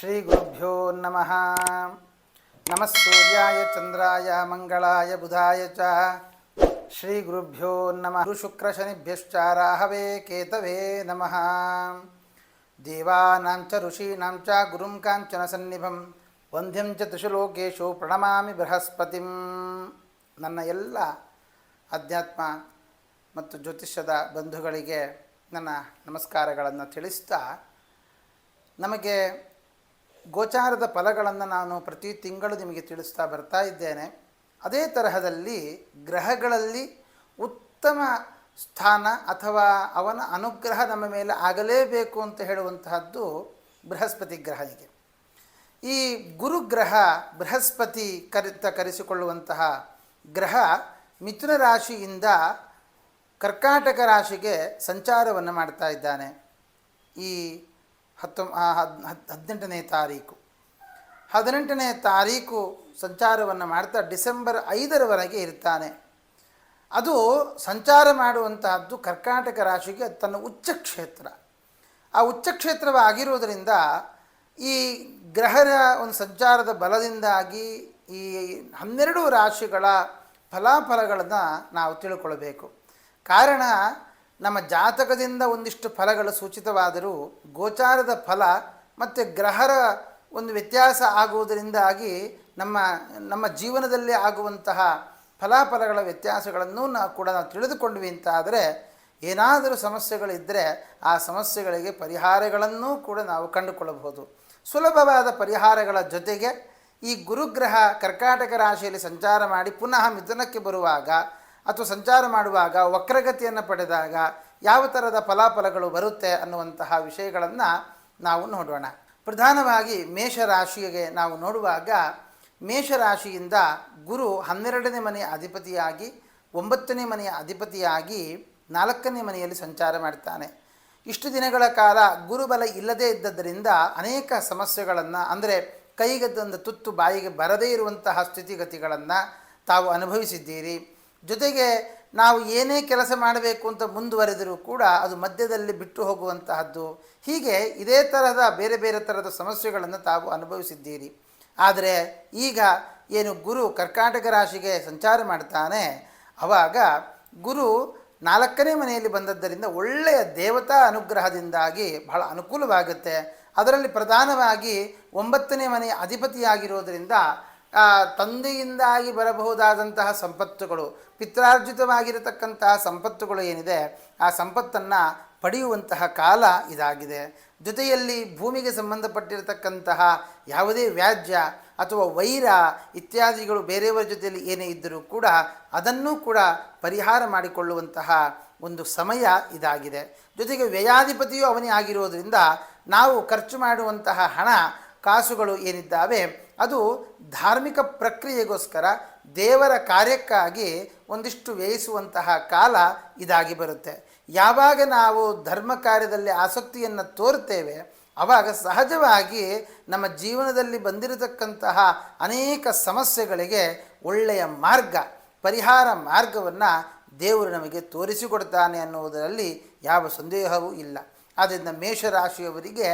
ಶ್ರೀಗುರುಭ್ಯೋ ನಮಃ ನಮಃ ಸೂರ್ಯಾಯ ಚಂದ್ರಾಯ ಮಂಗಳಾಯ ಬುಧಾಯ ಚ ಶ್ರೀಗುರುಭ್ಯೋ ನಮಃ ಶುಕ್ರ ರಾಹವೇ ಕೇತವೇ ನಮಃ ದೇವಾನಾಂ ಚ ಋಷೀಣಾಂ ಚ ಗುರುಂ ಕಾಂಚನ ಸನ್ನಿಭಂ ವಂದ್ಯಂ ಚ ತ್ರಿಶುಲೋಕೇಶು ಪ್ರಣಮಾಮಿ ಬೃಹಸ್ಪತಿಂ ನನ್ನ ಎಲ್ಲ ಅಧ್ಯಾತ್ಮ ಮತ್ತು ಜ್ಯೋತಿಷ್ಯದ ಬಂಧುಗಳಿಗೆ ನನ್ನ ನಮಸ್ಕಾರಗಳನ್ನು ತಿಳಿಸ್ತಾ ನಮಗೆ ಗೋಚಾರದ ಫಲಗಳನ್ನು ನಾನು ಪ್ರತಿ ತಿಂಗಳು ನಿಮಗೆ ತಿಳಿಸ್ತಾ ಬರ್ತಾ ಇದ್ದೇನೆ. ಅದೇ ತರಹದಲ್ಲಿ ಗ್ರಹಗಳಲ್ಲಿ ಉತ್ತಮ ಸ್ಥಾನ ಅಥವಾ ಅವನ ಅನುಗ್ರಹ ನಮ್ಮ ಮೇಲೆ ಆಗಲೇಬೇಕು ಅಂತ ಹೇಳುವಂತಹದ್ದು ಬೃಹಸ್ಪತಿ ಗ್ರಹನಿಗೆ ಈ ಗುರುಗ್ರಹ ಬೃಹಸ್ಪತಿ ಕರಿತ ಕರೆಸಿಕೊಳ್ಳುವಂತಹ ಗ್ರಹ ಮಿಥುನ ರಾಶಿಯಿಂದ ಕರ್ಕಾಟಕ ರಾಶಿಗೆ ಸಂಚಾರವನ್ನು ಮಾಡ್ತಾ ಇದ್ದಾನೆ. ಈ ಹತ್ತೊ ಹದಿನೆಂಟನೇ ತಾರೀಕು. ಹದಿನೆಂಟನೇ ತಾರೀಕು ಸಂಚಾರವನ್ನು ಮಾಡ್ತಾ ಡಿಸೆಂಬರ್ ಐದರವರೆಗೆ ಇರ್ತಾನೆ. ಅದು ಸಂಚಾರ ಮಾಡುವಂತಹದ್ದು ಕರ್ಕಾಟಕ ರಾಶಿಗೆ ತನ್ನ ಉಚ್ಚ ಕ್ಷೇತ್ರ ಆ ಉಚ್ಚ ಕ್ಷೇತ್ರವಾಗಿರುವುದರಿಂದ ಈ ಗ್ರಹರ ಒಂದು ಸಂಚಾರದ ಬಲದಿಂದಾಗಿ ಈ ಹನ್ನೆರಡು ರಾಶಿಗಳ ಫಲಾಫಲಗಳನ್ನು ನಾವು ತಿಳ್ಕೊಳ್ಬೇಕು. ಕಾರಣ ನಮ್ಮ ಜಾತಕದಿಂದ ಒಂದಿಷ್ಟು ಫಲಗಳು ಸೂಚಿತವಾದರೂ ಗೋಚಾರದ ಫಲ ಮತ್ತು ಗ್ರಹರ ಒಂದು ವ್ಯತ್ಯಾಸ ಆಗುವುದರಿಂದಾಗಿ ನಮ್ಮ ನಮ್ಮ ಜೀವನದಲ್ಲಿ ಆಗುವಂತಹ ಫಲಾಫಲಗಳ ವ್ಯತ್ಯಾಸಗಳನ್ನು ನಾವು ಕೂಡ ನಾವು ತಿಳಿದುಕೊಂಡ್ವಿ ಅಂತಾದರೆ ಏನಾದರೂ ಸಮಸ್ಯೆಗಳಿದ್ದರೆ ಆ ಸಮಸ್ಯೆಗಳಿಗೆ ಪರಿಹಾರಗಳನ್ನು ಕೂಡ ನಾವು ಕಂಡುಕೊಳ್ಳಬಹುದು. ಸುಲಭವಾದ ಪರಿಹಾರಗಳ ಜೊತೆಗೆ ಈ ಗುರುಗ್ರಹ ಕರ್ಕಾಟಕ ರಾಶಿಯಲ್ಲಿ ಸಂಚಾರ ಮಾಡಿ ಪುನಃ ಮಿಥುನಕ್ಕೆ ಬರುವಾಗ ಅಥವಾ ಸಂಚಾರ ಮಾಡುವಾಗ ವಕ್ರಗತಿಯನ್ನು ಪಡೆದಾಗ ಯಾವ ಥರದ ಫಲಾಫಲಗಳು ಬರುತ್ತೆ ಅನ್ನುವಂತಹ ವಿಷಯಗಳನ್ನು ನಾವು ನೋಡೋಣ. ಪ್ರಧಾನವಾಗಿ ಮೇಷರಾಶಿಗೆ ನಾವು ನೋಡುವಾಗ ಮೇಷರಾಶಿಯಿಂದ ಗುರು ಹನ್ನೆರಡನೇ ಮನೆಯ ಅಧಿಪತಿಯಾಗಿ, ಒಂಬತ್ತನೇ ಮನೆಯ ಅಧಿಪತಿಯಾಗಿ, ನಾಲ್ಕನೇ ಮನೆಯಲ್ಲಿ ಸಂಚಾರ ಮಾಡ್ತಾನೆ. ಇಷ್ಟು ದಿನಗಳ ಕಾಲ ಗುರುಬಲ ಇಲ್ಲದೇ ಇದ್ದದ್ದರಿಂದ ಅನೇಕ ಸಮಸ್ಯೆಗಳನ್ನು, ಅಂದರೆ ಕೈಗದ್ದಂದ ತುತ್ತು ಬಾಯಿಗೆ ಬರದೇ ಇರುವಂತಹ ಸ್ಥಿತಿಗತಿಗಳನ್ನು ತಾವು ಅನುಭವಿಸಿದ್ದೀರಿ. ಜೊತೆಗೆ ನಾವು ಏನೇ ಕೆಲಸ ಮಾಡಬೇಕು ಅಂತ ಮುಂದುವರೆದರೂ ಕೂಡ ಅದು ಮಧ್ಯದಲ್ಲಿ ಬಿಟ್ಟು ಹೋಗುವಂತಹದ್ದು. ಹೀಗೆ ಇದೇ ತರಹದ ಬೇರೆ ಬೇರೆ ಥರದ ಸಮಸ್ಯೆಗಳನ್ನು ತಾವು ಅನುಭವಿಸಿದ್ದೀರಿ. ಆದರೆ ಈಗ ಏನು ಗುರು ಕರ್ಕಾಟಕ ರಾಶಿಗೆ ಸಂಚಾರ ಮಾಡ್ತಾನೆ ಆವಾಗ ಗುರು ನಾಲ್ಕನೇ ಮನೆಯಲ್ಲಿ ಬಂದದ್ದರಿಂದ ಒಳ್ಳೆಯ ದೇವತಾ ಅನುಗ್ರಹದಿಂದಾಗಿ ಬಹಳ ಅನುಕೂಲವಾಗುತ್ತೆ. ಅದರಲ್ಲಿ ಪ್ರಧಾನವಾಗಿ ಒಂಬತ್ತನೇ ಮನೆಯ ಅಧಿಪತಿಯಾಗಿರೋದರಿಂದ ತಂದೆಯಿಂದಾಗಿ ಬರಬಹುದಾದಂತಹ ಸಂಪತ್ತುಗಳು, ಪಿತ್ರಾರ್ಜಿತವಾಗಿರತಕ್ಕಂತಹ ಸಂಪತ್ತುಗಳು ಏನಿದೆ, ಆ ಸಂಪತ್ತನ್ನು ಪಡೆಯುವಂತಹ ಕಾಲ ಇದಾಗಿದೆ. ಜೊತೆಯಲ್ಲಿ ಭೂಮಿಗೆ ಸಂಬಂಧಪಟ್ಟಿರತಕ್ಕಂತಹ ಯಾವುದೇ ವ್ಯಾಜ್ಯ ಅಥವಾ ವೈರ ಇತ್ಯಾದಿಗಳು ಬೇರೆಯವರ ಜೊತೆಯಲ್ಲಿ ಏನೇ ಇದ್ದರೂ ಕೂಡ ಅದನ್ನೂ ಕೂಡ ಪರಿಹಾರ ಮಾಡಿಕೊಳ್ಳುವಂತಹ ಒಂದು ಸಮಯ ಇದಾಗಿದೆ. ಜೊತೆಗೆ ವ್ಯಯಾಧಿಪತಿಯು ಅವನೇ ಆಗಿರೋದರಿಂದ ನಾವು ಖರ್ಚು ಮಾಡುವಂತಹ ಹಣ, ಕಾಸುಗಳು ಏನಿದ್ದಾವೆ ಅದು ಧಾರ್ಮಿಕ ಪ್ರಕ್ರಿಯೆಗೋಸ್ಕರ ದೇವರ ಕಾರ್ಯಕ್ಕಾಗಿ ಒಂದಿಷ್ಟು ವ್ಯಯಿಸುವಂತಹ ಕಾಲ ಇದಾಗಿ ಬರುತ್ತೆ. ಯಾವಾಗ ನಾವು ಧರ್ಮ ಕಾರ್ಯದಲ್ಲಿ ಆಸಕ್ತಿಯನ್ನು ತೋರ್ತೇವೆ ಆವಾಗ ಸಹಜವಾಗಿ ನಮ್ಮ ಜೀವನದಲ್ಲಿ ಬಂದಿರತಕ್ಕಂತಹ ಅನೇಕ ಸಮಸ್ಯೆಗಳಿಗೆ ಒಳ್ಳೆಯ ಮಾರ್ಗ, ಪರಿಹಾರ ಮಾರ್ಗವನ್ನು ದೇವರು ನಮಗೆ ತೋರಿಸಿಕೊಡ್ತಾನೆ ಅನ್ನುವುದರಲ್ಲಿ ಯಾವ ಸಂದೇಹವೂ ಇಲ್ಲ. ಆದ್ದರಿಂದ ಮೇಷರಾಶಿಯವರಿಗೆ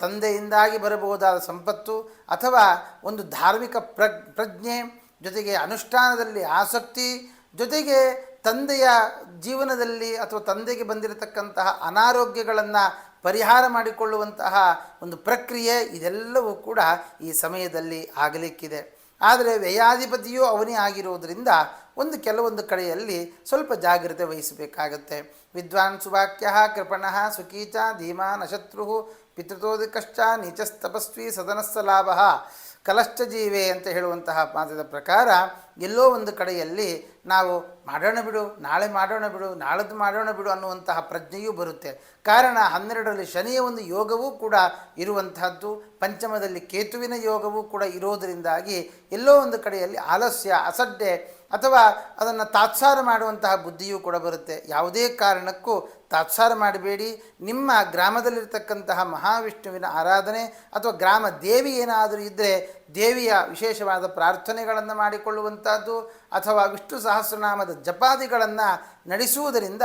ತಂದೆಯಿಂದಾಗಿ ಬರಬಹುದಾದ ಸಂಪತ್ತು ಅಥವಾ ಒಂದು ಧಾರ್ಮಿಕ ಪ್ರಜ್ಞೆ, ಜೊತೆಗೆ ಅನುಷ್ಠಾನದಲ್ಲಿ ಆಸಕ್ತಿ, ಜೊತೆಗೆ ತಂದೆಯ ಜೀವನದಲ್ಲಿ ಅಥವಾ ತಂದೆಗೆ ಬಂದಿರತಕ್ಕಂತಹ ಅನಾರೋಗ್ಯಗಳನ್ನು ಪರಿಹಾರ ಮಾಡಿಕೊಳ್ಳುವಂತಹ ಒಂದು ಪ್ರಕ್ರಿಯೆ ಇದೆಲ್ಲವೂ ಕೂಡ ಈ ಸಮಯದಲ್ಲಿ ಆಗಲಿಕ್ಕಿದೆ. ಆದರೆ ವ್ಯಯಾಧಿಪತಿಯೂ ಅವನೇ ಆಗಿರುವುದರಿಂದ ಒಂದು ಕೆಲವೊಂದು ಕಡೆಯಲ್ಲಿ ಸ್ವಲ್ಪ ಜಾಗ್ರತೆ ವಹಿಸಬೇಕಾಗತ್ತೆ. ವಿದ್ವಾನ್ ಸುವಾಕ್ಯ ಕೃಪಣಃ ಸುಕೀಚ ಧೀಮಾನ್ ಅಶತ್ರು ಪಿತೃತೋದಿಕಶ್ಚ ನೀಚಸ್ತಪಸ್ವಿ ಸದನಸ್ಸ ಲಾಭ ಕಲಶ್ಚ ಜೀವೆ ಅಂತ ಹೇಳುವಂತಹ ಮಾತದ ಪ್ರಕಾರ ಎಲ್ಲೋ ಒಂದು ಕಡೆಯಲ್ಲಿ ನಾವು ಮಾಡೋಣ ಬಿಡು, ನಾಳೆ ಮಾಡೋಣ ಬಿಡು, ನಾಳದ್ದು ಮಾಡೋಣ ಬಿಡು ಅನ್ನುವಂತಹ ಪ್ರಜ್ಞೆಯೂ ಬರುತ್ತೆ. ಕಾರಣ ಹನ್ನೆರಡರಲ್ಲಿ ಶನಿಯ ಒಂದು ಯೋಗವೂ ಕೂಡ ಇರುವಂತಹದ್ದು, ಪಂಚಮದಲ್ಲಿ ಕೇತುವಿನ ಯೋಗವೂ ಕೂಡ ಇರೋದರಿಂದಾಗಿ ಎಲ್ಲೋ ಒಂದು ಕಡೆಯಲ್ಲಿ ಆಲಸ್ಯ, ಅಸಡ್ಡೆ ಅಥವಾ ಅದನ್ನು ತಾತ್ಸಾರ ಮಾಡುವಂತಹ ಬುದ್ಧಿಯೂ ಕೂಡ ಬರುತ್ತೆ. ಯಾವುದೇ ಕಾರಣಕ್ಕೂ ತಾತ್ಸಾರ ಮಾಡಬೇಡಿ. ನಿಮ್ಮ ಗ್ರಾಮದಲ್ಲಿರ್ತಕ್ಕಂತಹ ಮಹಾವಿಷ್ಣುವಿನ ಆರಾಧನೆ ಅಥವಾ ಗ್ರಾಮ ದೇವಿ ಏನಾದರೂ ಇದ್ದರೆ ದೇವಿಯ ವಿಶೇಷವಾದ ಪ್ರಾರ್ಥನೆಗಳನ್ನು ಮಾಡಿಕೊಳ್ಳುವಂಥದ್ದು ಅಥವಾ ವಿಷ್ಣು ಸಹಸ್ರನಾಮದ ಜಪಾದಿಗಳನ್ನು ನಡೆಸುವುದರಿಂದ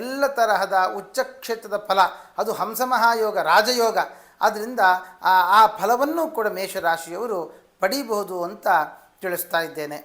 ಎಲ್ಲ ತರಹದ ಉಚ್ಚಕ್ಷೇತ್ರದ ಫಲ, ಅದು ಹಂಸ ಮಹಾಯೋಗ, ರಾಜಯೋಗ ಆದ್ದರಿಂದ ಆ ಫಲವನ್ನು ಕೂಡ ಮೇಷರಾಶಿಯವರು ಪಡೀಬಹುದು ಅಂತ ತಿಳಿಸ್ತಾ ಇದ್ದೇನೆ.